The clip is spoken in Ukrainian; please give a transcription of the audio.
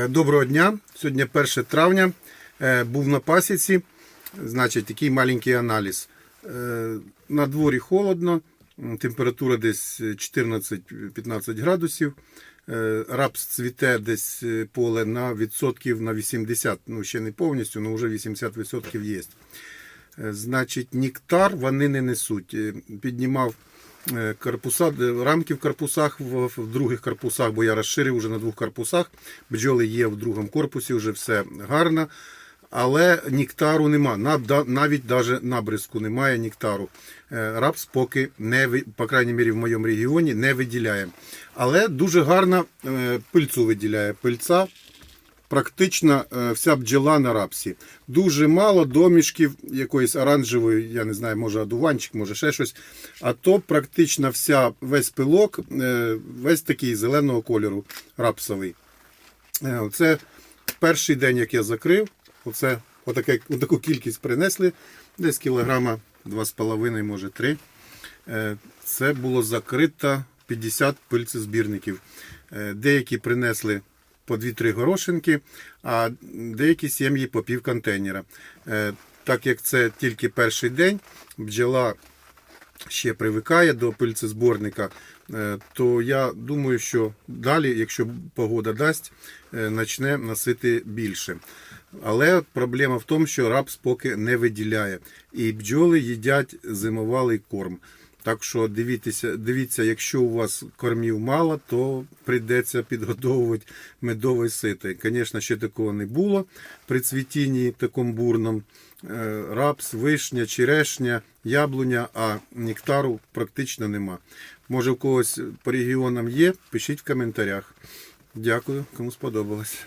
Е, Доброго дня. Сьогодні 1 травня. Е, Був на пасіці. Значить, такий маленький аналіз. Е, На дворі холодно, температура десь 14-15 градусів. Рапс цвіте десь поле на відсотків на 80, ну ще не повністю, але вже 80% є. Значить, нектар вони не несуть. Піднімав корпуса, е, рамки в корпусах, в, других корпусах, бо я розширив вже на двох корпусах. Бджоли є в другому корпусі, вже все гарно. Але нектару нема. На- Навіть даже набризку немає нектару. Е, Рапс поки не по крайній мірі в моєму регіоні не виділяє. Але дуже гарно е, пильцу виділяє. Пильця практично е, вся бджола на рапсі. Дуже мало домішків якоїсь оранжевої, я не знаю, може одуванчик, може ще щось. А то практично вся, весь пилок, е, весь такий зеленого кольору рапсовий. Е, Це перший день, як я закрив. Оце отаке, отаку кількість принесли. Десь кілограма 2,5, може 3. Е, Це було закрито 50 пильцезбірників. Деякі принесли по 2-3 горошинки, а деякі сім'ї по пів контейнера. Е, Так як це тільки перший день, бджола ще привикає до пильцезборника, е, то я думаю, що далі, якщо погода дасть, е, почне носити більше. Але проблема в тому, що рапс поки не виділяє. І бджоли їдять зимовалий корм. Так що дивіться, дивіться, якщо у вас кормів мало, то прийдеться підгодовувати медовий ситий. Звісно, ще такого не було при цвітінні такому бурному. Е, Рапс, вишня, черешня, яблуня, а нектару практично нема. Може, у когось по регіонам є, пишіть в коментарях. Дякую, кому сподобалось.